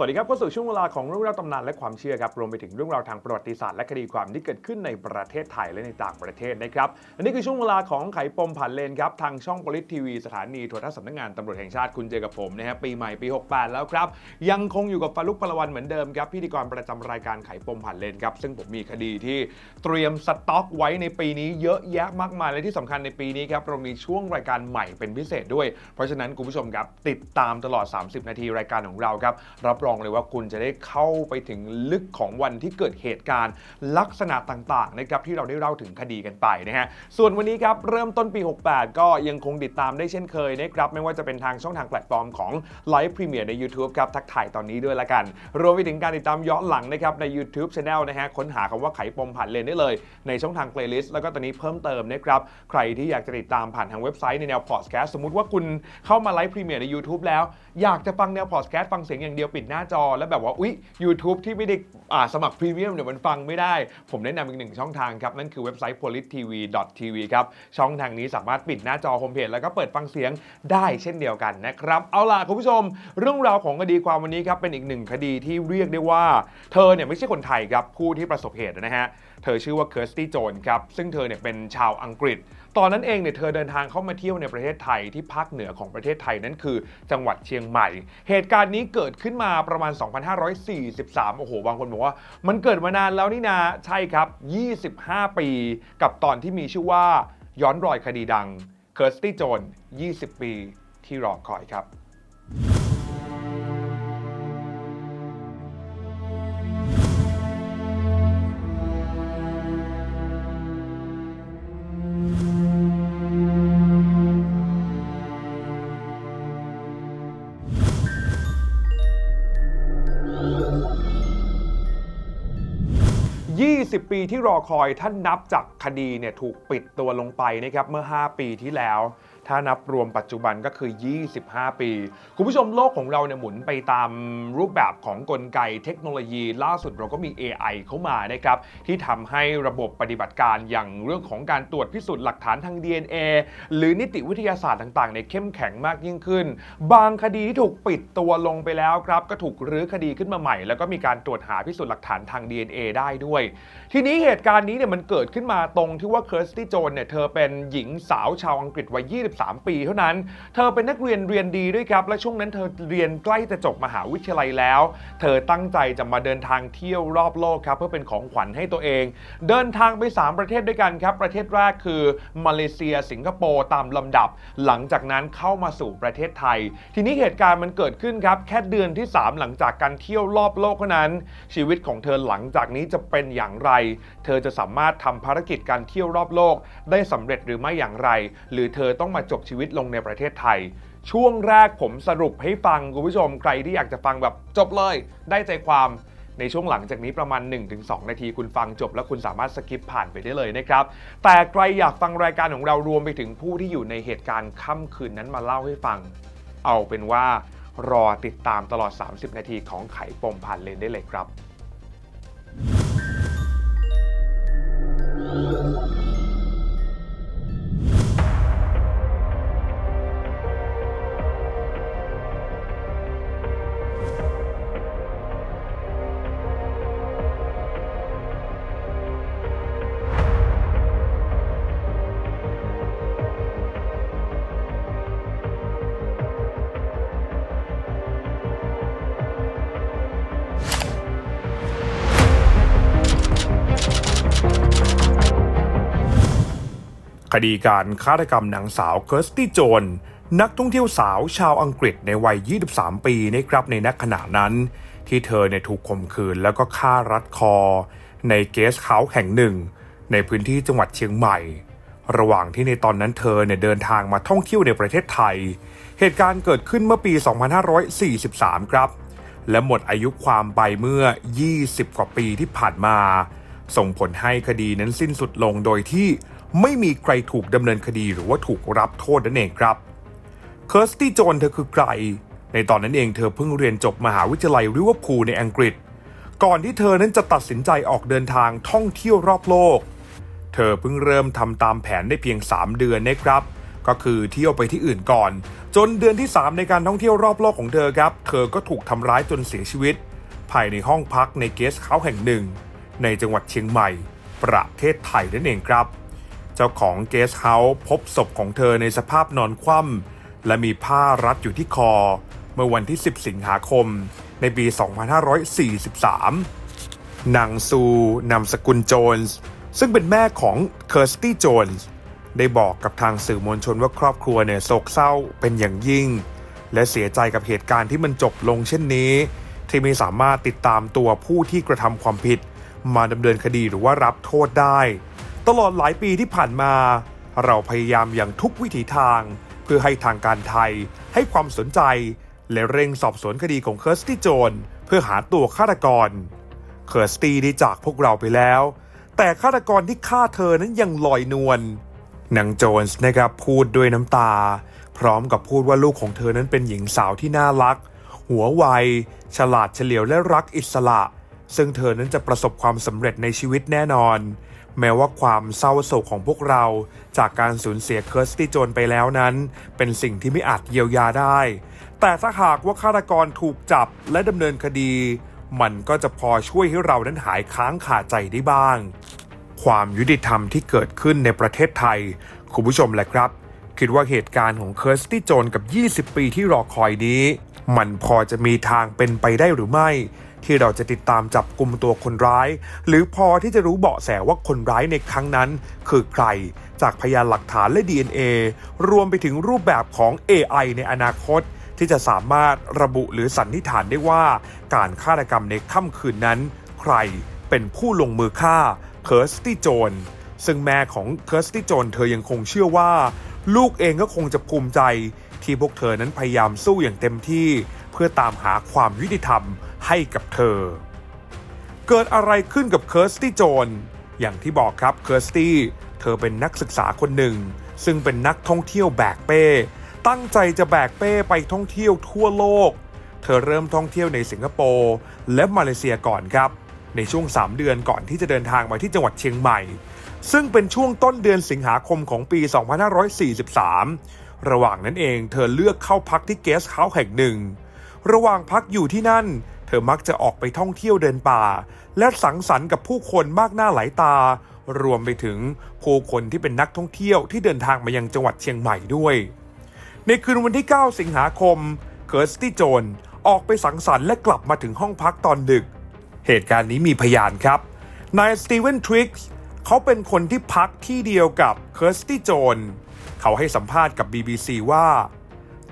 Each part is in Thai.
สวัสดีครับเข้าสู่ช่วงเวลาของเรื่องราวตำนานและความเชื่อครับรวมไปถึงเรื่องราวทางประวัติศาสตร์และคดีความที่เกิดขึ้นในประเทศไทยและในต่างประเทศนะครับอันนี้คือช่วงเวลาของไขปมผ่านเลนครับทางช่อง p o l i t TV สถานีโทรทัศน์สำนักงานตำรวจแห่งชาติคุณเจอกับผมนะฮะปีใหม่ปี 68 แล้วครับ ยังคงอยู่กับฟาลุกพลวันเหมือนเดิมครับพิธีกรประจำรายการไขปมผ่านเลนครับซึ่งผมมีคดีที่เตรียมสต็อกไว้ในปีนี้เยอะแยะมากมายและที่สำคัญในปีนี้ครับเรามีช่วงรายการใหม่เป็นพิเศษด้วย เพราะฉะนั้นคุณผู้ชมครับติดตามตลอด 30 นาทีรายการของเราครับรับรองเลยว่าคุณจะได้เข้าไปถึงลึกของวันที่เกิดเหตุการณ์ ลักษณะต่างๆนะครับที่เราได้เล่าถึงคดีกันไปนะฮะส่วนวันนี้ครับเริ่มต้นปี 68 ก็ยังคงติดตามได้เช่นเคยนะครับไม่ว่าจะเป็นทางช่องทางแพลตฟอร์มของ Live Premier ใน YouTube ครับทักทายตอนนี้ด้วยละกัน รวมไปถึงการติดตามย้อนหลังนะครับใน YouTube Channel นะฮะค้นหาคำว่าไขปมผ่านเลนได้เลย ในช่องทาง playlist แล้วก็ตอนนี้เพิ่มเติมนะครับใครที่อยากจะติดตามผ่านทางเว็บไซต์ในแนวพอดแคสต์สมมติว่าคุณเข้ามาไลฟ์พรีเมียร์ใน YouTube แล้ว อยากจะฟังแนวพอดแคสต์ฟังเสียงอย่างเดียวปิดหน้าจอแล้วแบบว่าอุ๊ย YouTube ที่ไม่ได้อ่าสมัครพรีเมียมเดี๋ยมันฟังไม่ได้ ผมแนะนำอีกหนึ่งช่องทางครับ นั่นคือเว็บไซต์ polittv.tv ครับ ช่องทางนี้สามารถปิดหน้าจอโฮมเพจแล้วก็เปิดฟังเสียงได้เช่นเดียวกันนะครับ เอาล่ะคุณผู้ชม เรื่องราวของคดีความวันนี้ครับเป็นอีกหนึ่งคดีที่เรียกได้ว่า เธอเนี่ยไม่ใช่คนไทยครับผู้ที่ประสบเหตุนะฮะเธอชื่อว่าเคิร์สตี้โจนครับซึ่งเธอเนี่ยเป็นชาวอังกฤษ ตอนนั้นเองเนี่ยเธอเดินทางเข้ามาเที่ยวในประเทศไทยที่ภาคเหนือของประเทศไทยนั่นคือ จังหวัดเชียงใหม่ เหตุการณ์นี้เกิดขึ้นมาประมาณ 2543 โอ้โห บางคนบอกว่า มันเกิดมานานแล้วนี่นาใช่ครับ 25 ปี กับตอนที่มีชื่อว่าย้อนรอยคดีดัง เคิร์สตี้โจน 20 ปีที่รอคอยครับ 20 ปีที่รอคอยท่านนับจากคดีเนี่ยถูกปิดตัวลงไปนะครับเมื่อ 5 ปีที่แล้ว ถ้านับรวมปัจจุบันก็คือ 25 ปี คุณผู้ชมโลกของเราเนี่ยหมุนไปตามรูปแบบของกลไกเทคโนโลยี ล่าสุดเราก็มี AI เข้ามานะครับที่ทำให้ระบบปฏิบัติการอย่างเรื่องของการตรวจพิสูจน์หลักฐานทาง DNA หรือนิติวิทยาศาสตร์ต่างๆในยเข้มแข็งมากยิ่งขึ้น บางคดีที่ถูกปิดตัวลงไปแล้วครับ ก็ถูกรื้อคดีขึ้นมาใหม่ แล้วก็มีการตรวจหาพิสูจน์หลักฐานทาง DNA ได้ด้วย ทีนี้เหตุการณ์นี้เนี่ยมันเกิดขึ้นมาตรงที่ว่าเคิร์สตี้โจนเนี่ยเธอเป็นหญิงสาวชาวอังกฤษวัย3 ปีเท่านั้น เธอเป็นนักเรียนเรียนดีด้วยครับ และช่วงนั้นเธอเรียนใกล้จะจบมหาวิทยาลัยแล้ว เธอตั้งใจจะมาเดินทางเที่ยวรอบโลกครับเพื่อเป็นของขวัญให้ตัวเอง เดินทางไป 3 ประเทศด้วยกันครับ ประเทศแรกคือมาเลเซีย สิงคโปร์ตามลำดับ หลังจากนั้นเข้ามาสู่ประเทศไทย ทีนี้เหตุการณ์มันเกิดขึ้นครับแค่เดือนที่ 3 หลังจากการเที่ยวรอบโลกเท่านั้น ชีวิตของเธอหลังจากนี้จะเป็นอย่างไร เธอจะสามารถทำภารกิจการเที่ยวรอบโลก ได้สำเร็จหรือไม่อย่างไร หรือเธอต้องมาจบชีวิตลงในประเทศไทย ช่วงแรกผมสรุปให้ฟังคุณผู้ชมใครที่อยากจะฟังแบบจบเลย ได้ใจความในช่วงหลังจากนี้ประมาณ 1-2 นาทีคุณฟังจบ แล้วคุณสามารถสกิปผ่านไปได้เลยนะครับ แต่ใครอยากฟังรายการของเรารวมไปถึงผู้ที่อยู่ในเหตุการณ์ค่ำคืนนั้นมาเล่าให้ฟัง เอาเป็นว่ารอติดตามตลอด 30 นาทีของไขปมผ่านเลนได้เลยครับ ดีการฆาตกรรมนางสาวเคิร์สตี้โจน นักท่องเที่ยวสาวชาวอังกฤษในวัย 23 ปีนะครับในนักขณะนั้น ที่เธอเนี่ยถูกข่มขืนแล้วก็ฆ่ารัดคอ ในเกสเฮาส์แห่งหนึ่ง ในพื้นที่จังหวัดเชียงใหม่ ระหว่างที่ในตอนนั้นเธอเนี่ยเดินทางมาท่องเที่ยวในประเทศไทย เหตุการณ์เกิดขึ้นเมื่อปี 2543 ครับ และหมดอายุความไปเมื่อ 20 กว่าปีที่ผ่านมา ส่งผลให้คดีนั้นสิ้นสุดลงโดยที่ ไม่มีใครถูกดำเนินคดีหรือว่าถูกรับโทษนั่นเองครับเคิร์สตี้โจนเธอคือใคร ในตอนนั้นเองเธอเพิ่งเรียนจบมหาวิทยาลัยลิเวอร์พูลในอังกฤษ ก่อนที่เธอนั้นจะตัดสินใจออกเดินทางท่องเที่ยวรอบโลก เธอเพิ่งเริ่มทำตามแผนได้เพียง 3 เดือนนะครับ ก็คือเที่ยวไปที่อื่นก่อน จนเดือนที่ 3 ในการท่องเที่ยวรอบโลกของเธอครับ เธอก็ถูกทำร้ายจนเสียชีวิต ภายในห้องพักในเกสต์เฮาส์แห่งหนึ่ง ในจังหวัดเชียงใหม่ ประเทศไทยนั่นเองครับ เจ้าของเกสต์เฮาส์พบศพของเธอในสภาพนอนคว่ำและมีผ้ารัดอยู่ที่คอ เมื่อวันที่ 10 สิงหาคม ในปี 2543 นางซูนามสกุลโจนส์ซึ่งเป็นแม่ของเคอร์สตี้โจนส์ได้บอกกับทางสื่อมวลชนว่าครอบครัวเนี่ยโศกเศร้าเป็นอย่างยิ่ง และเสียใจกับเหตุการณ์ที่มันจบลงเช่นนี้ ที่ไม่สามารถติดตามตัวผู้ที่กระทำความผิด มาดำเนินคดีหรือว่ารับโทษได้ ตลอดหลายปีที่ผ่านมา เราพยายามอย่างทุกวิถีทาง เพื่อให้ทางการไทยให้ความสนใจ และเร่งสอบสวนคดีของเคิร์สตี้โจนเพื่อหาตัวฆาตกร เคอร์สตี้ได้จากพวกเราไปแล้ว แต่ฆาตกรที่ฆ่าเธอนั้นยังลอยนวลนางโจนส์นะครับพูดด้วยน้ำตา พร้อมกับพูดว่าลูกของเธอนั้นเป็นหญิงสาวที่น่ารัก หัวไว ฉลาดเฉลียวและรักอิสระ ซึ่งเธอนั้นจะประสบความสำเร็จในชีวิตแน่นอน แม้ว่าความเศร้าโศกของพวกเรา จากการสูญเสียเคิร์สตี้โจนไปแล้วนั้น เป็นสิ่งที่ไม่อาจเยียวยาได้ แต่ถ้าหากว่าฆาตกรถูกจับและดำเนินคดี มันก็จะพอช่วยให้เรานั้นหายค้างขาใจได้บ้าง ความยุติธรรมที่เกิดขึ้นในประเทศไทย คุณผู้ชมแหละครับ คิดว่าเหตุการณ์ของเคิร์สตี้โจนกับ 20 ปีที่รอคอยนี้ มันพอจะมีทางเป็นไปได้หรือไม่ ที่เราจะติดตามจับกลุ่มตัวคนร้าย หรือพอที่จะรู้เบาะแสว่าคนร้ายในครั้งนั้น คือใคร จากพยานหลักฐานและ DNA รวมไปถึงรูปแบบของ AI ในอนาคต ที่จะสามารถระบุหรือสันนิษฐานได้ว่า การฆาตกรรมในค่ำคืนนั้น ใครเป็นผู้ลงมือฆ่าเคิร์สตี้โจนซึ่งแม่ของเคิร์สตี้โจนเธอยังคงเชื่อว่า ลูกเองก็คงจะภูมิใจที่พวกเธอนั้นพยายามสู้อย่างเต็มที่ เพื่อตามหาความยุติธรรม ให้กับเธอ เกิดอะไรขึ้นกับเคิร์สตี้โจน อย่างที่บอกครับเคิร์สตี้เธอเป็นนักศึกษาคนหนึ่ง ซึ่งเป็นนักท่องเที่ยวแบกเป้ ตั้งใจจะแบกเป้ไปท่องเที่ยวทั่วโลก เธอเริ่มท่องเที่ยวในสิงคโปร์และมาเลเซียก่อนครับ ในช่วง 3 เดือนก่อนที่จะเดินทางมาที่จังหวัดเชียงใหม่ ซึ่งเป็นช่วงต้นเดือนสิงหาคมของปี 2543 ระหว่างนั้นเองเธอเลือกเข้าพักที่เกสต์เฮาส์แห่งหนึ่ง ระหว่างพักอยู่ที่นั่น เธอมักจะออกไปท่องเที่ยวเดินป่า และสังสรรค์กับผู้คนมากหน้าหลายตา รวมไปถึงผู้คนที่เป็นนักท่องเที่ยวที่เดินทางมายังจังหวัดเชียงใหม่ด้วย ในคืนวันที่ 9 สิงหาคม เคิร์สตี้โจนออกไปสังสรรค์และกลับมาถึงห้องพักตอนดึก เหตุการณ์นี้มีพยานครับ นายสตีเวนทริกส์เขาเป็นคนที่พักที่เดียวกับเคิร์สตี้โจนเขาให้สัมภาษณ์กับ BBC ว่า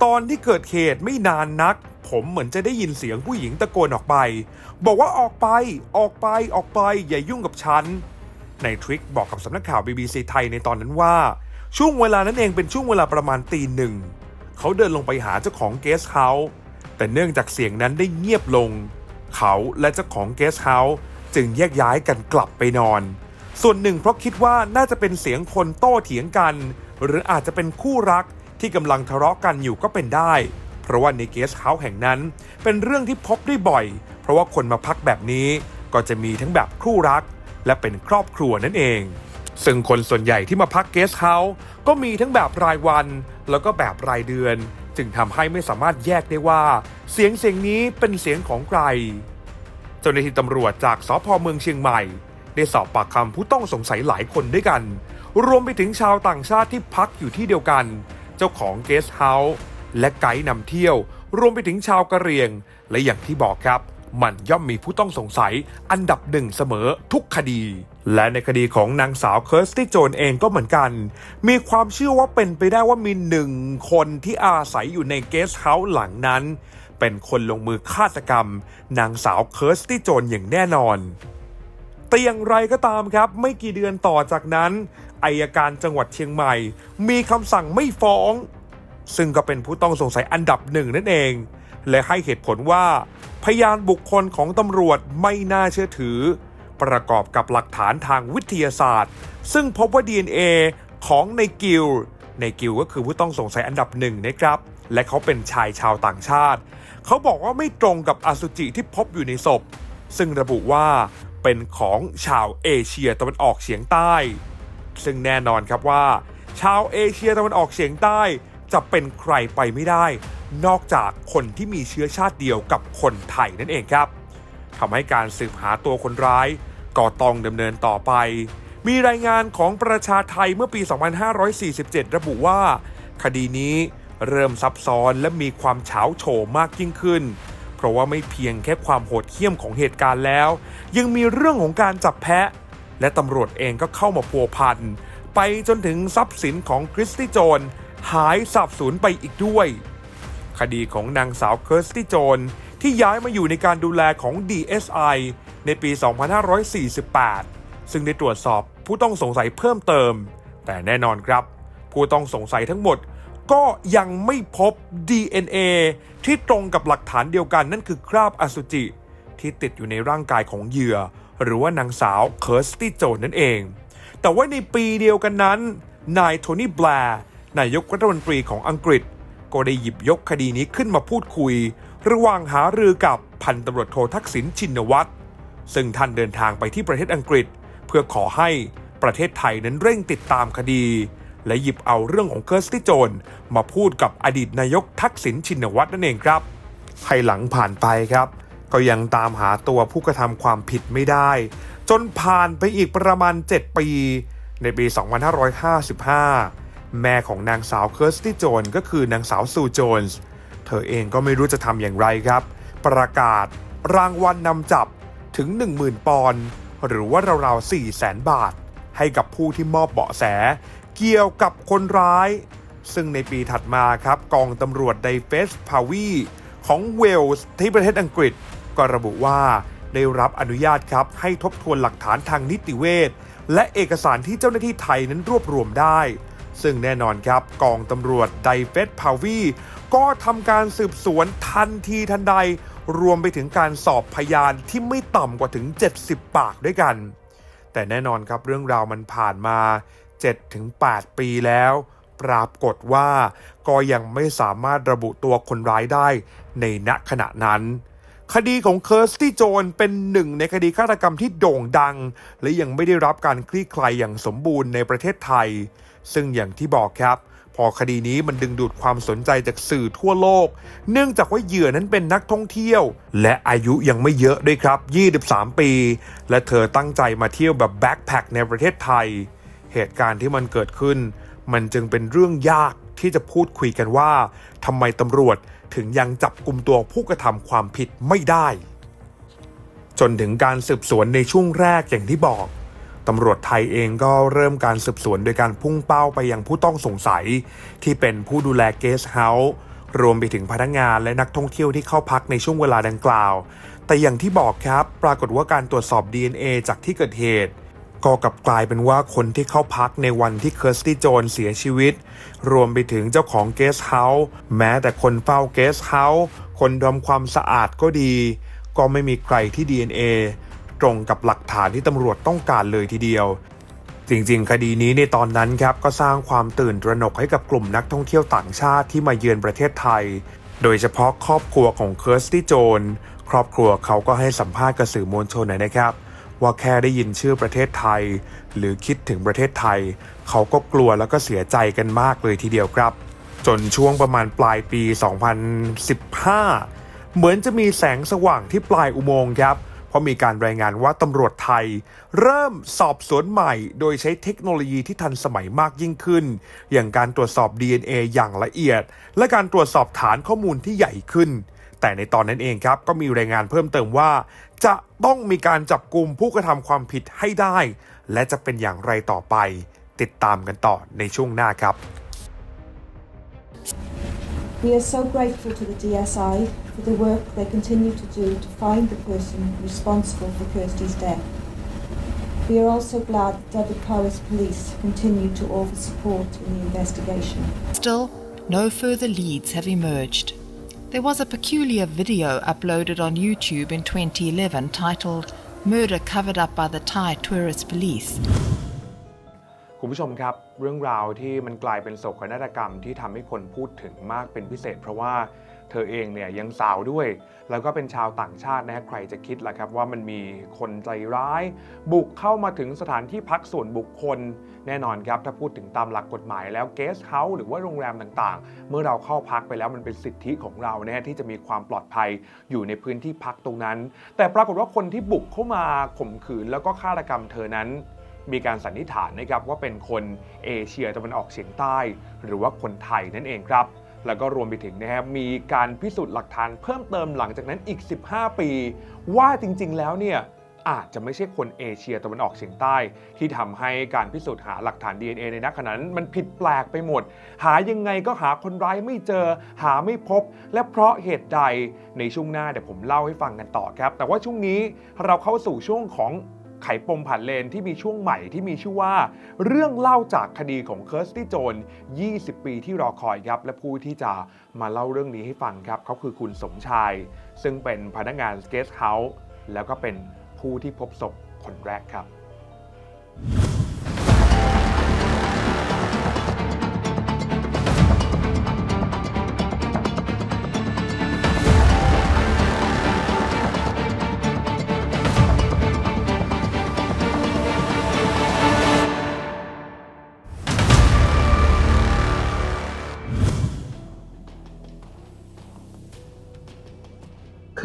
ตอนที่เกิดเหตุไม่นานนัก ผมเหมือนจะได้ยินเสียงผู้หญิงตะโกนออกไป บอกว่าออกไปออกไปออกไปอย่ายุ่งกับฉันในทริกบอกกับสำนักข่าว BBC ไทยในตอนนั้นว่า ช่วงเวลานั้นเองเป็นช่วงเวลาประมาณตีหนึ่ง เขาเดินลงไปหาเจ้าของเกสต์เฮาส์แต่เนื่องจากเสียงนั้นได้เงียบลง เขาและเจ้าของเกสต์เฮาส์จึงแยกย้ายกันกลับไปนอน ส่วนหนึ่งเพราะคิดว่าน่าจะเป็นเสียงคนโต้เถียงกัน หรืออาจจะเป็นคู่รักที่กำลังทะเลาะกันอยู่ก็เป็นได้ เพราะว่าในเกสต์เฮาส์แห่งนั้น เป็นเรื่องที่พบได้บ่อย เพราะว่าคนมาพักแบบนี้ก็จะมีทั้งแบบคู่รัก และเป็นครอบครัวนั่นเอง ซึ่งคนส่วนใหญ่ที่มาพักเกสต์เฮาส์ก็มีทั้งแบบรายวัน แล้วก็แบบรายเดือน จึงทำให้ไม่สามารถแยกได้ว่า เสียงเสียงนี้เป็นเสียงของใคร เจ้าหน้าที่ตำรวจจากสพเมืองเชียงใหม่ ได้สอบปากคำผู้ต้องสงสัยหลายคนด้วยกัน รวมไปถึงชาวต่างชาติที่พักอยู่ที่เดียวกัน เจ้าของเกสต์เฮาส์ และไกด์นำเที่ยว รวมไปถึงชาวกะเหรี่ยง และอย่างที่บอกครับ มันย่อมมีผู้ต้องสงสัยอันดับหนึ่งเสมอทุกคดี และในคดีของนางสาวเคิร์สตี้โจนเองก็เหมือนกัน มีความเชื่อว่าเป็นไปได้ว่ามีหนึ่งคนที่อาศัยอยู่ในเกสต์เฮาส์หลังนั้น เป็นคนลงมือฆาตกรรม นางสาวเคิร์สตี้โจนอย่างแน่นอนแต่อย่างไรก็ตามครับ ไม่กี่เดือนต่อจากนั้นอายการจังหวัดเชียงใหม่ มีคำสั่งไม่ฟ้อง ซึ่งก็เป็นผู้ต้องสงสัยอันดับหนึ่งนั่นเอง และให้เหตุผลว่า พยานบุคคลของตำรวจไม่น่าเชื่อถือ ประกอบกับหลักฐานทางวิทยาศาสตร์ ซึ่งพบว่า DNA ของในกิลในกิลก็คือผู้ต้องสงสัยอันดับหนึ่งนะครับ และเขาเป็นชายชาวต่างชาติ เขาบอกว่าไม่ตรงกับอสุจิที่พบอยู่ในศพ ซึ่งระบุว่าเป็นของชาวเอเชียตะวันออกเฉียงใต้ ซึ่งแน่นอนครับว่า ชาวเอเชียตะวันออกเฉียงใต้ จะเป็นใครไปไม่ได้ นอกจากคนที่มีเชื้อชาติเดียวกับคนไทยนั่นเองครับทำให้การสืบหาตัวคนร้ายก็ต้องดำเนินต่อไป มีรายงานของประชาไทยเมื่อปี 2547 ระบุว่า คดีนี้เริ่มซับซ้อนและมีความเฉาโฉมากยิ่งขึ้น เพราะว่าไม่เพียงแค่ความโหดเหี้ยมของเหตุการณ์แล้ว ยังมีเรื่องของการจับแพะ และตำรวจเองก็เข้ามาพัวพันไปจนถึงทรัพย์สินของคริสตี้โจน หายสับสูญไปอีกด้วย คดีของนางสาวเคิร์สตี้โจนที่ย้ายมาอยู่ในการดูแลของ DSI ในปี 2548 ซึ่งได้ตรวจสอบผู้ต้องสงสัยเพิ่มเติม แต่แน่นอนครับ ผู้ต้องสงสัยทั้งหมดก็ยังไม่พบ DNA ที่ตรงกับหลักฐานเดียวกันนั่นคือคราบอสุจิ ที่ติดอยู่ในร่างกายของเหยื่อ หรือว่านางสาวเคิร์สตี้โจนนั่นเอง แต่ว่าในปีเดียวกันนั้น นายโทนี่แบร์ นายกรัฐมนตรีของอังกฤษ ก็ได้หยิบยกคดีนี้ขึ้นมาพูดคุย ระหว่างหารือกับพันตำรวจโททักษิณชินวัตรซึ่งท่านเดินทางไปที่ประเทศอังกฤษ เพื่อขอให้ประเทศไทยนั้นเร่งติดตามคดี และหยิบเอาเรื่องของเคิร์สตี้โจนมาพูดกับอดีตนายกทักษิณชินวัตรนั่นเองครับภายหลังผ่านไปครับ ก็ยังตามหาตัวผู้กระทำความผิดไม่ได้ จนผ่านไปอีกประมาณ 7 ปี ในปี 2555 แม่ของนางสาวเคิร์สตี้โจนก็คือนางสาวซูโจนส์เธอเองก็ไม่รู้จะทำอย่างไรครับ ประกาศรางวัลนนำจับถึง 10,000 ปอนด์หรือว่าราวๆ400,000บาท ให้กับผู้ที่มอบเบาะแส เกี่ยวกับคนร้าย ซึ่งในปีถัดมาครับกองตำรวจไดเฟสพาวีของเวลส์ที่ประเทศอังกฤษ ก็ระบุว่าได้รับอนุญาตครับ ให้ทบทวนหลักฐานทางนิติเวชและเอกสารที่เจ้าหน้าที่ไทยนั้นรวบรวมได้ ซึ่งแน่นอนครับกองตำรวจไดเฟสพาวีก็ทำการสืบสวนทันทีทันใด รวมไปถึงการสอบพยานที่ไม่ต่ำกว่าถึง 70 ปากด้วยกัน แต่แน่นอนครับเรื่องราวมันผ่านมา 7-8 ปีแล้ว ปรากฏว่าก็ยังไม่สามารถระบุตัวคนร้ายได้ในณขณะนั้นคดีของเคิร์สตี้โจนเป็นหนึ่งในคดีฆาตกรรมที่โด่งดัง และยังไม่ได้รับการคลี่คลายอย่างสมบูรณ์ในประเทศไทย ซึ่งอย่างที่บอกครับ พอคดีนี้มันดึงดูดความสนใจจากสื่อทั่วโลก เนื่องจากว่าเหยื่อนั้นเป็นนักท่องเที่ยว และอายุยังไม่เยอะด้วยครับ 23 ปี และเธอตั้งใจมาเที่ยวแบบแบ็คแพคในประเทศไทย เหตุการณ์ที่มันเกิดขึ้น มันจึงเป็นเรื่องยากที่จะพูดคุยกันว่าทำไมตำรวจถึงยังจับกลุ่มตัวผู้กระทำความผิดไม่ได้ จนถึงการสืบสวนในช่วงแรกอย่างที่บอก ตำรวจไทยเองก็เริ่มการสืบสวนโดยการพุ่งเป้าไปยังผู้ต้องสงสัย ที่เป็นผู้ดูแลเกสต์เฮาส์รวมไปถึงพนักงานและนักท่องเที่ยวที่เข้าพักในช่วงเวลาดังกล่าว แต่อย่างที่บอกครับ ปรากฏว่าการตรวจสอบ DNA จากที่เกิดเหตุ ก็กลับกลายเป็นว่าคนที่เข้าพักในวันที่เคิร์สตี้โจนเสียชีวิต รวมไปถึงเจ้าของเกสต์เฮาส์แม้แต่คนเฝ้าเกสต์เฮาส์คนทำความสะอาดก็ดี ก็ไม่มีใครที่ DNA ตรงกับหลักฐานที่ตำรวจต้องการเลยทีเดียว จริงๆ คดีนี้ในตอนนั้นครับก็สร้างความตื่นตระหนกให้กับกลุ่มนักท่องเที่ยวต่างชาติที่มาเยือนประเทศไทย โดยเฉพาะครอบครัวของเคิร์สตี้โจนครอบครัวเขาก็ให้สัมภาษณ์กับสื่อมวลชนนะครับ ว่าแค่ได้ยินชื่อประเทศไทย หรือคิดถึงประเทศไทย เขาก็กลัวแล้วก็เสียใจกันมากเลยทีเดียวครับ จนช่วงประมาณปลายปี 2015 เหมือนจะมีแสงสว่างที่ปลายอุโมงค์ครับเราะมีการรายงานว่าตำรวจไทย เริ่มสอบสวนใหม่ โดยใช้เทคโนโลยีที่ทันสมัยมากยิ่งขึ้น อย่างการตรวจสอบ DNA อย่างละเอียด และการตรวจสอบฐานข้อมูลที่ใหญ่ขึ้น แต่ในตอนนั้นเองครับก็มีรายงานเพิ่มเติมว่า จะต้องมีการจับกลุ่มผู้กระทำความผิดให้ได้ และจะเป็นอย่างไรต่อไป ติดตามกันต่อในช่วงหน้าครับ We are so grateful to the DSI for the work they continue to do to find the person responsible for Kirsty's death. We are also glad that David Powers Police continue to offer support in the investigation. Still, no further leads have emerged. There was a peculiar video uploaded on YouTube in 2011 titled Murder Covered Up by the Thai Tourist Police. คุณผู้ชมครับ เรื่องราวที่มันกลายเป็นโศกนาฏกรรมที่ทำให้คนพูดถึงมากเป็นพิเศษ เพราะว่าเธอเองเนี่ยยังสาวด้วย แล้วก็เป็นชาวต่างชาตินะฮะใครจะคิดล่ะครับว่ามันมีคนใจร้าย บุกเข้ามาถึงสถานที่พักส่วนบุคคล แน่นอนครับ ถ้าพูดถึงตามหลักกฎหมายแล้วเกสเฮาส์หรือว่าโรงแรมต่างๆ เมื่อเราเข้าพักไปแล้วมันเป็นสิทธิของเรานะฮะที่จะมีความปลอดภัยอยู่ในพื้นที่พักตรงนั้น แต่ปรากฏว่าคนที่บุกเข้ามาข่มขืนแล้วก็ฆาตกรรมเธอนั้น มีการสันนิษฐานนะครับว่าเป็นคนเอเชียตะวันออกเฉียงใต้ หรือว่าคนไทยนั่นเองครับ แล้วก็รวมไปถึงนะครับมีการพิสูจน์หลักฐานเพิ่มเติมหลังจากนั้นอีก 15 ปี ว่าจริงๆ แล้วเนี่ยอาจจะไม่ใช่คนเอเชียตะวันออกเฉียงใต้ ที่ทำให้การพิสูจน์หาหลักฐาน DNA ในนักขณะนั้นมันผิดแปลกไปหมด หายังไงก็หาคนร้ายไม่เจอ หาไม่พบ และเพราะเหตุใดในช่วงหน้าเดี๋ยวผมเล่าให้ฟังกันต่อครับ แต่ว่าช่วงนี้เราเข้าสู่ช่วงของ ไขปมผ่านเลนที่มีช่วงใหม่ที่มีชื่อว่า เรื่องเล่าจากคดีของเคิร์สตี้โจน 20 ปีที่รอคอยครับ และผู้ที่จะมาเล่าเรื่องนี้ให้ฟังครับ เขาคือคุณสมชาย ซึ่งเป็นพนักงานสเกสเฮาส์แล้วก็เป็นผู้ที่พบศพคนแรกครับ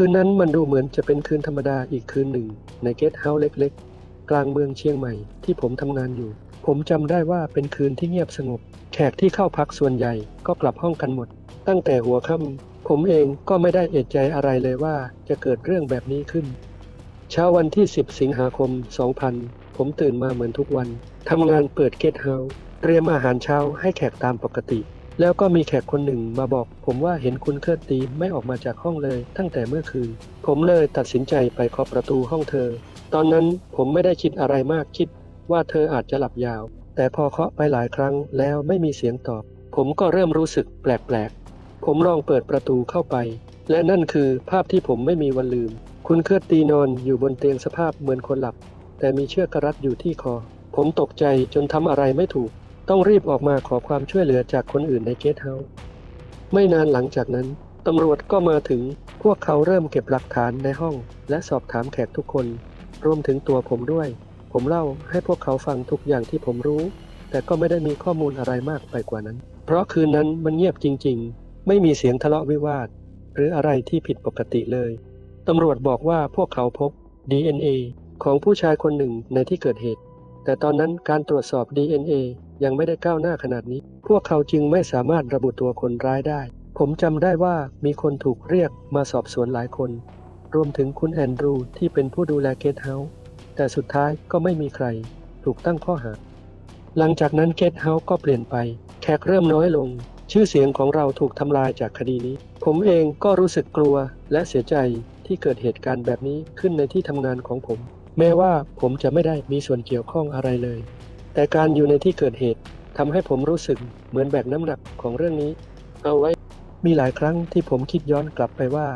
คืนนั้นมันดูเหมือนจะเป็นคืนธรรมดาอีกคืนหนึ่ง ในเกสต์เฮาส์เล็กๆ กลางเมืองเชียงใหม่ที่ผมทำงานอยู่ ผมจำได้ว่าเป็นคืนที่เงียบสงบ แขกที่เข้าพักส่วนใหญ่ก็กลับห้องกันหมด ตั้งแต่หัวค่ำผมเองก็ไม่ได้เอะใจอะไรเลยว่าจะเกิดเรื่องแบบนี้ขึ้น เช้าวันที่ 10 สิงหาคม 2000 ผมตื่นมาเหมือนทุกวันทำงานเปิดเกสต์เฮาส์เตรียมอาหารเช้าให้แขกตามปกติ แล้วก็มีแขกคนหนึ่งมาบอก ผมว่าเห็นคุณเคลื่อนตีไม่ออกมาจากห้องเลย ตั้งแต่เมื่อคืน ผมเลยตัดสินใจไปเคาะประตูห้องเธอ ตอนนั้นผมไม่ได้คิดอะไรมากคิดว่าเธออาจจะหลับยาว แต่พอเคาะไปหลายครั้งแล้วไม่มีเสียงตอบ ผมก็เริ่มรู้สึกแปลกๆ ผมลองเปิดประตูเข้าไป และนั่นคือภาพที่ผมไม่มีวันลืม คุณเคลื่อนตีนอนอยู่บนเตียงสภาพเหมือนคนหลับ แต่มีเชือกรัดอยู่ที่คอ ผมตกใจจนทำอะไรไม่ถูก ต้องรีบออกมาขอความช่วยเหลือจากคนอื่นในเกสเฮาส์ไม่นานหลังจากนั้น ตำรวจก็มาถึงพวกเขาเริ่มเก็บหลักฐานในห้อง และสอบถามแขกทุกคน รวมถึงตัวผมด้วย ผมเล่าให้พวกเขาฟังทุกอย่างที่ผมรู้ แต่ก็ไม่ได้มีข้อมูลอะไรมากไปกว่านั้น เพราะคืนนั้นมันเงียบจริง ๆ ไม่มีเสียงทะเลาะวิวาท หรืออะไรที่ผิดปกติเลย ตำรวจบอกว่าพวกเขาพบ DNA ของผู้ชายคนหนึ่งในที่เกิดเหตุ แต่ตอนนั้นการตรวจสอบ DNA ยังไม่ได้ก้าวหน้าขนาดนี้ พวกเขาจึงไม่สามารถระบุตัวคนร้ายได้ ผมจำได้ว่ามีคนถูกเรียกมาสอบสวนหลายคน รวมถึงคุณแอนดรูที่เป็นผู้ดูแลเกตเฮาส์แต่สุดท้ายก็ไม่มีใคร ถูกตั้งข้อหา หลังจากนั้นเกตเฮาส์ก็เปลี่ยนไป แขกเริ่มน้อยลง ชื่อเสียงของเราถูกทำลายจากคดีนี้ ผมเองก็รู้สึกกลัวและเสียใจที่เกิดเหตุการณ์แบบนี้ขึ้นในที่ทำงานของผม แม้ว่าผมจะไม่ได้มีส่วนเกี่ยวข้องอะไรเลย แต่การอยู่ในที่เกิดเหตุทำให้ผมรู้สึกเหมือนแบกน้ำหนักของเรื่องนี้ เอาไว้มีหลายครั้งที่ผมคิดย้อนกลับไปว่า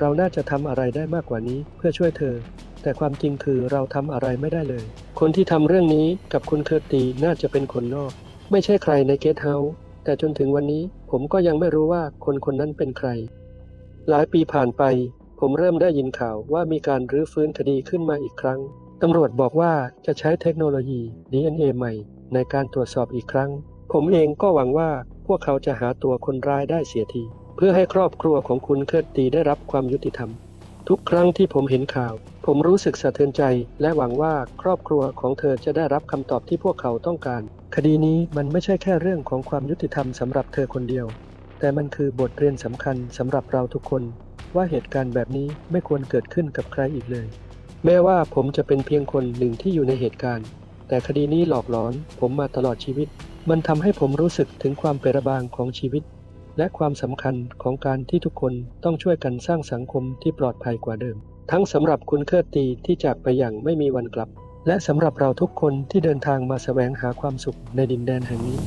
เราน่าจะทำอะไรได้มากกว่านี้เพื่อช่วยเธอ แต่ความจริงคือเราทำอะไรไม่ได้เลย คนที่ทำเรื่องนี้กับคุณเคอร์ตีน่าจะเป็นคนนอก ไม่ใช่ใครในเกสเฮาส์แต่จนถึงวันนี้ผมก็ยังไม่รู้ว่าคนคนนั้นเป็นใคร หลายปีผ่านไป ผมเริ่มได้ยินข่าวว่ามีการรื้อฟื้นคดีขึ้นมาอีกครั้ง ตำรวจบอกว่าจะใช้เทคโนโลยี DNA ใหม่ ในการตรวจสอบอีกครั้ง ผมเองก็หวังว่าพวกเขาจะหาตัวคนร้ายได้เสียที เพื่อให้ครอบครัวของคุณเคลื่อนตีได้รับความยุติธรรม ทุกครั้งที่ผมเห็นข่าว ผมรู้สึกสะเทือนใจ และหวังว่าครอบครัวของเธอจะได้รับคำตอบที่พวกเขาต้องการ คดีนี้มันไม่ใช่แค่เรื่องของความยุติธรรมสำหรับเธอคนเดียว แต่มันคือบทเรียนสำคัญสำหรับเราทุกคน ว่าเหตุการณ์แบบนี้ไม่ควรเกิดขึ้นกับใครอีกเลย แม้ว่าผมจะเป็นเพียงคนหนึ่งที่อยู่ในเหตุการณ์ แต่คดีนี้หลอกหลอนผมมาตลอดชีวิต มันทำให้ผมรู้สึกถึงความเปราบางของชีวิต และความสำคัญของการที่ทุกคนต้องช่วยกันสร้างสังคมที่ปลอดภัยกว่าเดิม ทั้งสำหรับคุณเคลื่อตีที่จากไปอย่างไม่มีวันกลับ และสำหรับเราทุกคนที่เดินทางมาแสวงหาความสุขในดินแดนแห่งนี้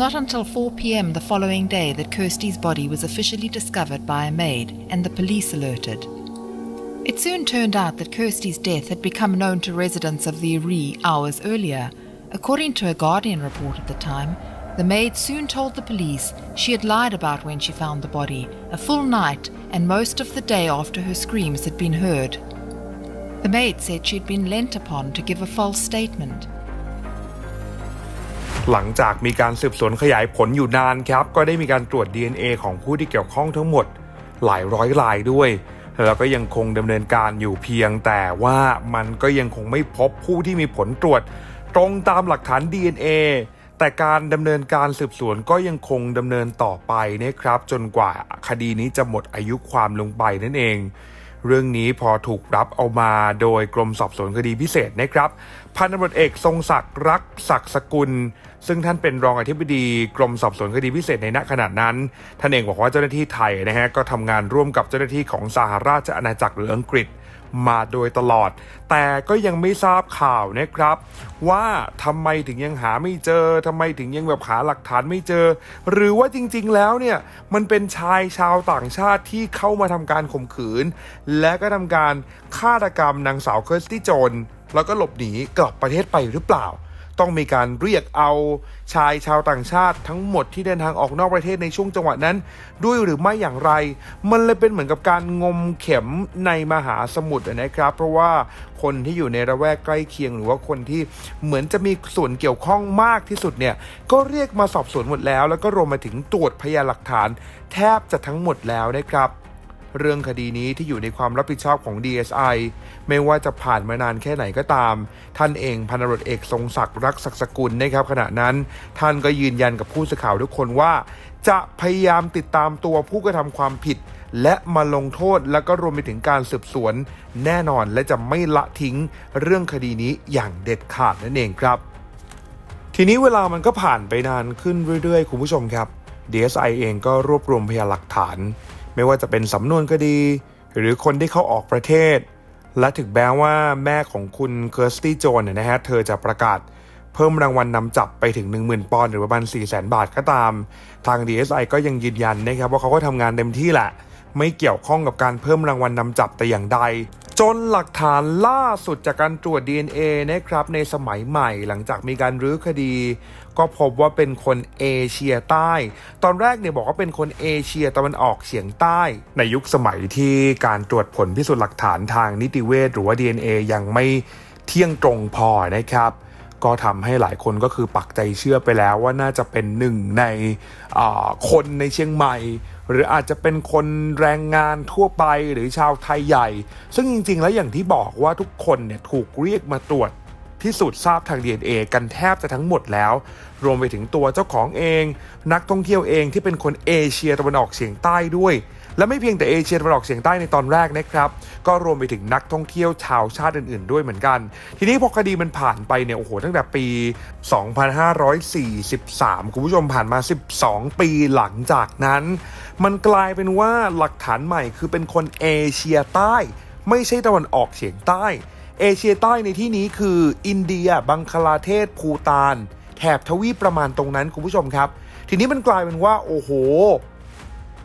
not until 4 pm the following day that Kirsty's body was officially discovered by a maid and the police alerted. It soon turned out that Kirsty's death had become known to residents of the Aree hours earlier. According to a Guardian report at the time, the maid soon told the police she had lied about when she found the body, a full night and most of the day after her screams had been heard. The maid said she had been lent upon to give a false statement. หลังจากมีการสืบสวนขยายผลอยู่นานครับ ก็ได้มีการตรวจ DNA ของผู้ที่เกี่ยวข้องทั้งหมดหลายร้อยรายด้วย แล้วก็ยังคงดำเนินการอยู่เพียงแต่ว่ามันก็ยังคงไม่พบผู้ที่มีผลตรวจ ตรงตามหลักฐาน DNA แต่การดำเนินการสืบสวนก็ยังคงดำเนินต่อไปนะครับ จนกว่าคดีนี้จะหมดอายุความลงไปนั่นเอง เรื่องนี้พอถูกรับเอามาโดยกรมสอบสวนคดีพิเศษนะครับ พันตำรวจเอกทรงศักดิ์รักศักดิ์สกุล ซึ่งท่านเป็นรองอธิบดีกรมสอบสวนคดีพิเศษในณขณะนั้น ท่านเองบอกว่าเจ้าหน้าที่ไทยนะฮะก็ทำงานร่วมกับเจ้าหน้าที่ของสหราชอาณาจักรหรืออังกฤษ มาโดยตลอด แต่ก็ยังไม่ทราบข่าวนะครับ ว่าทำไมถึงยังหาไม่เจอทำไมถึงยังแบบหาหลักฐานไม่เจอ หรือว่าจริงๆแล้วเนี่ยมันเป็นชายชาวต่างชาติที่เข้ามาทำการข่มขืน และก็ทำการฆาตกรรมนางสาวเคิร์สตี้โจนแล้วก็หลบหนีกลับประเทศไปหรือเปล่า ต้องมีการเรียกเอาชายชาวต่างชาติทั้งหมดที่เดินทางออกนอกประเทศในช่วงจังหวะนั้น ด้วยหรือไม่อย่างไร มันเลยเป็นเหมือนกับการงมเข็มในมหาสมุทรนะครับ เพราะว่าคนที่อยู่ในระแวกใกล้เคียงหรือว่าคนที่เหมือนจะมีส่วนเกี่ยวข้องมากที่สุดเนี่ยก็เรียกมาสอบสวนหมดแล้ว แล้วก็รวมมาถึงตรวจพยานหลักฐาน แทบจะทั้งหมดแล้วนะครับ เรื่องคดีนี้ที่อยู่ในความรับผิดชอบของ DSI ไม่ว่าจะผ่านมานานแค่ไหนก็ตาม ท่านเองพันตำรวจเอกทรงศักดิ์รักศักดิ์สกุลนะครับขณะนั้น ท่านก็ยืนยันกับผู้สื่อข่าวทุกคนว่า จะพยายามติดตามตัวผู้กระทำความผิด และมาลงโทษแล้วก็รวมไปถึงการสืบสวน แน่นอนและจะไม่ละทิ้งเรื่องคดีนี้อย่างเด็ดขาดนั่นเองครับ ทีนี้เวลามันก็ผ่านไปนานขึ้นเรื่อยๆ คุณผู้ชมครับ DSI เองก็รวบรวมพยานหลักฐาน ไม่ว่าจะเป็นสำนวนก็ดี หรือคนที่เข้าออกประเทศ และถึงแม้ว่าแม่ของคุณเคิร์สตี้โจนเนี่ยนะฮะเธอจะประกาศเพิ่มรางวัลนนำจับไปถึง 10,000 ปอนด์หรือประมาณ 4 0 0 0 0 0 บาทก็ตาม ทาง DSI ก็ยังยืนยันนะครับว่าเขาก็ทำงานเต็มที่แหละ ไม่เกี่ยวข้องกับการเพิ่มรางวัลนนำจับแต่อย่างใด จนหลักฐานล่าสุดจากการตรวจ DNA นะครับในสมัยใหม่หลังจากมีการรื้อคดี ก็พบว่าเป็นคนเอเชียใต้ ตอนแรกเนี่ยบอกว่าเป็นคนเอเชียตะวันออกเฉียงใต้ ในยุคสมัยที่การตรวจผลพิสูจน์หลักฐานทางนิติเวชหรือว่า DNA ยังไม่เที่ยงตรงพอนะครับก็ทำให้หลายคนก็คือปักใจเชื่อไปแล้วว่าน่าจะเป็นหนึ่งในคนในเชียงใหม่ หรืออาจจะเป็นคนแรงงานทั่วไปหรือชาวไทยใหญ่ ซึ่งจริง ๆ แล้วอย่างที่บอกว่าทุกคนเนี่ยถูกเรียกมาตรวจพิสูจน์ทราบทาง DNA กันแทบจะทั้งหมดแล้ว รวมไปถึงตัวเจ้าของเอง นักท่องเที่ยวเองที่เป็นคนเอเชียตะวันออกเฉียงใต้ด้วย และไม่เพียงแต่เอเชียตะวันออกเฉียงใต้ในตอนแรกนะครับ ก็รวมไปถึงนักท่องเที่ยวชาวชาติอื่น ๆ ด้วยเหมือนกัน ทีนี้พอคดีมันผ่านไปเนี่ยโอ้โหตั้งแต่ปี 2543 คุณผู้ชมผ่านมา 12 ปีหลังจากนั้น มันกลายเป็นว่าหลักฐานใหม่คือเป็นคนเอเชียใต้ ไม่ใช่ตะวันออกเฉียงใต้ เอเชียใต้ในที่นี้คือ อินเดีย บังคลาเทศ ภูตานแถบทวีปประมาณตรงนั้นคุณผู้ชมครับ ทีนี้มันกลายเป็นว่าโอ้โห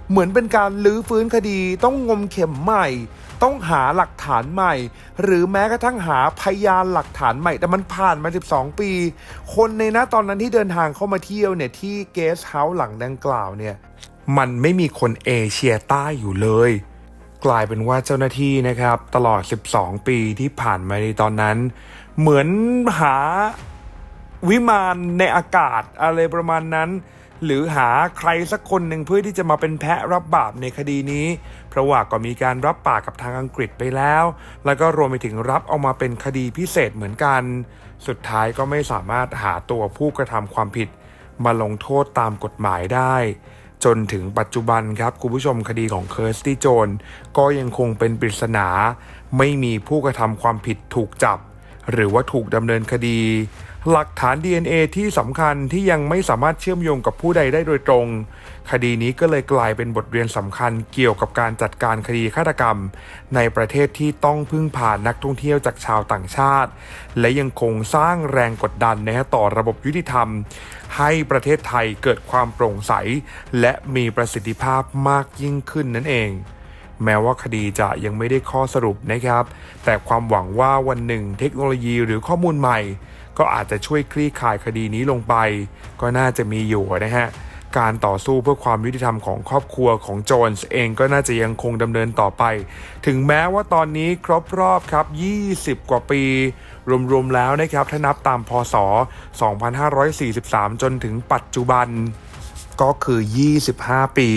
เหมือนเป็นการลื้อฟื้นคดีต้องงมเข็มใหม่ ต้องหาหลักฐานใหม่ หรือแม้กระทั่งหาพยานหลักฐานใหม่ แต่มันผ่านมา 12 ปี คนในนะตอนนั้นที่เดินทางเข้ามาเที่ยวเนี่ยที่เกสเฮาส์หลังดังกล่าวเนี่ยมันไม่มีคนเอเชียใต้อยู่เลย กลายเป็นว่าเจ้าหน้าที่นะครับ ตลอด 12 ปีที่ผ่านมาในตอนนั้น เหมือนหาวิมานในอากาศอะไรประมาณนั้น หรือหาใครสักคนหนึ่งเพื่อที่จะมาเป็นแพะรับบาปในคดีนี้ เพราะว่าก็มีการรับปากกับทางอังกฤษไปแล้ว แล้วก็รวมไปถึงรับเอามาเป็นคดีพิเศษเหมือนกัน สุดท้ายก็ไม่สามารถหาตัวผู้กระทำความผิด มาลงโทษตามกฎหมายได้ จนถึงปัจจุบันครับคุณผู้ชมคดีของเคิร์สตี้โจนก็ยังคงเป็นปริศนา ไม่มีผู้กระทำความผิดถูกจับ หรือว่าถูกดำเนินคดี หลักฐาน DNA ที่สำคัญที่ยังไม่สามารถเชื่อมโยงกับผู้ใดได้โดยตรง คดีนี้ก็เลยกลายเป็นบทเรียนสำคัญเกี่ยวกับการจัดการคดีฆาตกรรม ในประเทศที่ต้องพึ่งผ่านนักท่องเที่ยวจากชาวต่างชาติ และยังคงสร้างแรงกดดันนะฮะต่อระบบยุติธรรม ให้ประเทศไทยเกิดความโปร่งใส และมีประสิทธิภาพมากยิ่งขึ้นนั่นเองแม้ว่าคดีจะยังไม่ได้ข้อสรุปนะครับ แต่ความหวังว่าวันหนึ่งเทคโนโลยีหรือข้อมูลใหม่ ก็อาจจะช่วยคลี่คลายคดีนี้ลงไป ก็น่าจะมีอยู่นะฮะ การต่อสู้เพื่อความยุติธรรมของครอบครัวของโจนส์เองก็น่าจะยังคงดำเนินต่อไป ถึงแม้ว่าตอนนี้ครบรอบครับ 20 กว่าปี รวมๆแล้วนะครับถ้านับตามพศ 2543 จนถึงปัจจุบันก็คือ 25 ปี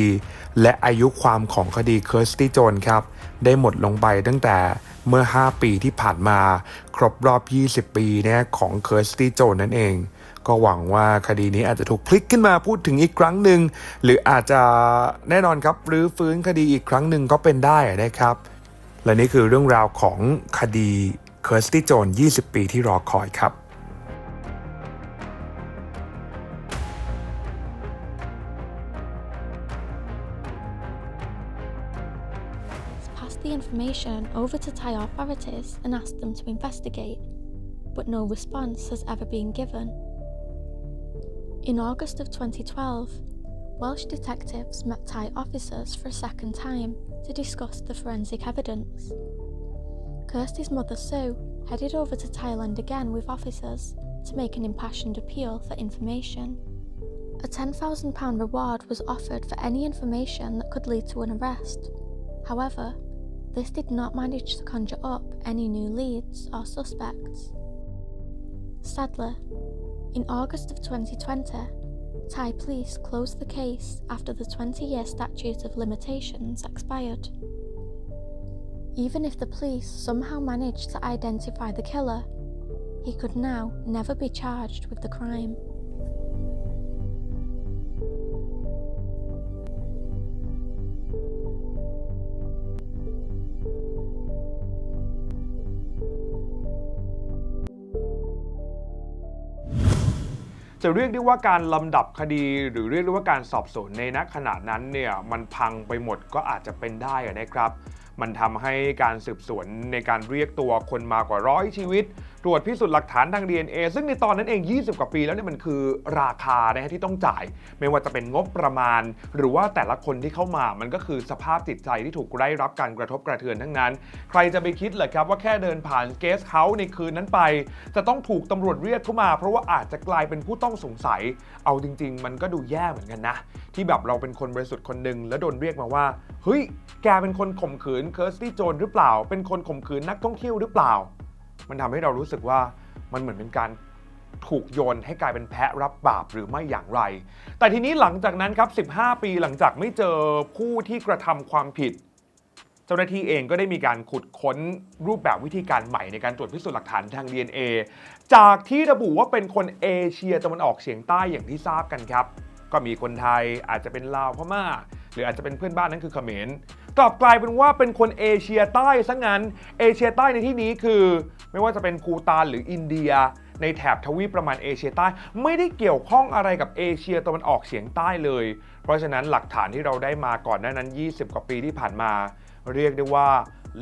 และอายุความของคดีเคิร์สตี้โจนครับ ได้หมดลงไปตั้งแต่ เมื่อ 5 ปีที่ผ่านมา ครบรอบ 20 ปีนะของเคิร์สตี้โจนนั่นเอง ก็หวังว่าคดีนี้อาจจะถูกพลิกขึ้นมาพูดถึงอีกครั้งหนึ่ง หรืออาจจะแน่นอนครับรื้อฟื้นคดีอีกครั้งหนึ่งก็เป็นได้นะครับ และนี่คือเรื่องราวของคดีเคิร์สตี้โจน 20 ปีที่รอคอยครับ information over to Thai authorities and asked them to investigate, but no response has ever been given. In August of 2012, Welsh detectives met Thai officers for a second time to discuss the forensic evidence. Kirsty's mother Sue headed over to Thailand again with officers to make an impassioned appeal for information. A £10,000 reward was offered for any information that could lead to an arrest. However, this did not manage to conjure up any new leads or suspects. Sadly, in August of 2020, Thai police closed the case after the 20 year statute of limitations expired. Even if the police somehow managed to identify the killer, he could now never be charged with the crime. จะเรียกได้ว่าการลำดับคดี หรือเรียกได้ว่าการสอบสวนในณขณะนั้นเนี่ยมันพังไปหมดก็อาจจะเป็นได้นะครับ มันทำให้การสืบสวนในการเรียกตัวคนมากว่าร้อยชีวิต รวจพิสูจน์หลักฐานทาง DNA ซึ่งในตอนนั้นเอง 20 กว่าปีแล้วเนี่ยมันคือราคานะฮะที่ต้องจ่าย ไม่ว่าจะเป็นงบประมาณ หรือว่าแต่ละคนที่เข้ามามันก็คือสภาพจิตใจที่ถูกได้รับการกระทบกระเทือนทั้งนั้น ใครจะไปคิดเหรอครับว่าแค่เดินผ่านเกสเฮาส์ในคืนนั้นไป จะต้องถูกตำรวจเรียกเข้ามา เพราะว่าอาจจะกลายเป็นผู้ต้องสงสัย เอาจริง ๆ มันก็ดูแย่เหมือนกันนะ ที่แบบเราเป็นคนบริสุทธิ์คนหนึ่งแล้วโดนเรียกมาว่าเฮ้ยแกเป็นคนข่มขืนเคิร์สตี้โจนหรือเปล่า เป็นคนข่มขืนนักท่องเที่ยวหรือเปล่า มันทำให้เรารู้สึกว่ามันเหมือนเป็นการถูกโยนให้กลายเป็นแพะรับบาปหรือไม่อย่างไร แต่ทีนี้หลังจากนั้นครับ 15 ปีหลังจากไม่เจอผู้ที่กระทำความผิด เจ้าหน้าที่เองก็ได้มีการขุดค้นรูปแบบวิธีการใหม่ในการตรวจพิสูจน์หลักฐานทาง DNA จากที่ระบุว่าเป็นคนเอเชียตะวันออกเฉียงใต้อย่างที่ทราบกันครับ ก็มีคนไทยอาจจะเป็นลาวพม่า หรืออาจจะเป็นเพื่อนบ้านนั่นคือเขมรกลับกลายเป็นว่าเป็นคนเอเชียใต้ซะงั้น เอเชียใต้ในที่นี้คือ ไม่ว่าจะเป็นภูตานหรืออินเดีย ในแถบทวีปประมาณเอเชียใต้ ไม่ได้เกี่ยวข้องอะไรกับเอเชียตะวันออกเฉียงใต้เลย เพราะฉะนั้นหลักฐานที่เราได้มาก่อนหน้านั้น 20 กว่าปีที่ผ่านมา เรียกได้ว่า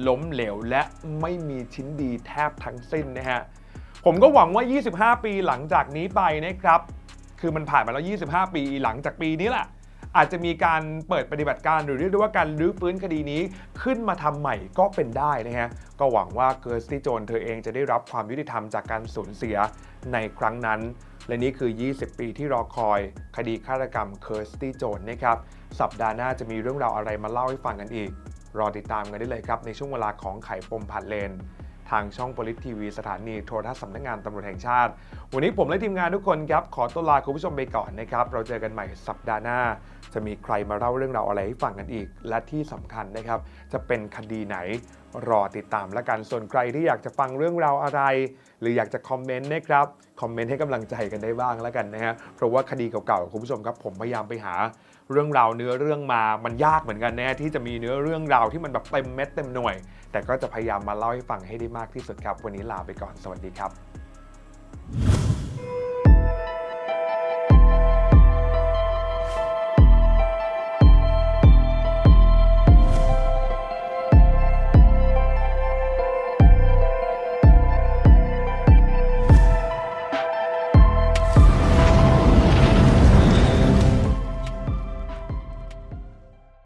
ล้มเหลวและไม่มีชิ้นดีแทบทั้งสิ้นนะฮะผมก็หวังว่า 25 ปีหลังจากนี้ไปนะครับ คือมันผ่านมาแล้ว 25 ปีหลังจากปีนี้แหละ อาจจะมีการเปิดปฏิบัติการหรือเรียกได้ว่าการรื้อฟื้นคดีนี้ขึ้นมาทำใหม่ก็เป็นได้นะฮะก็หวังว่าเกิร์สตี้โจนเธอเองจะได้รับความยุติธรรมจากการสูญเสียในครั้งนั้น และนี่คือ 20 ปีที่รอคอย คดีฆาตกรรมเคิร์สตี้โจนนะครับสัปดาห์หน้าจะมีเรื่องราวอะไรมาเล่าให้ฟังกันอีก รอติดตามกันได้เลยครับในช่วงเวลาของไข่ปมผัดเลน ทางช่องโพลิทีวีสถานีโทรทัศน์สำนักงานตำรวจแห่งชาติ วันนี้ผมและทีมงานทุกคนครับ ขอตัวลาคุณผู้ชมไปก่อนนะครับ เราเจอกันใหม่สัปดาห์หน้า จะมีใครมาเล่าเรื่องราวอะไรให้ฟังกันอีก และที่สำคัญนะครับ จะเป็นคดีไหนรอติดตามและกัน ส่วนใครที่อยากจะฟังเรื่องราวอะไร หรืออยากจะคอมเมนต์นะครับ คอมเมนต์ให้กำลังใจกันได้บ้างแล้วกันนะฮะ เพราะว่าคดีเก่าๆ คุณผู้ชมครับ ผมพยายามไปหา เรื่องราวเนื้อเรื่องมามันยากเหมือนกันแน่ที่จะมีเนื้อเรื่องราวที่มันแบบเต็มเม็ดเต็มหน่วย แต่ก็จะพยายามมาเล่าให้ฟังให้ได้มากที่สุดครับ วันนี้ลาไปก่อนสวัสดีครับ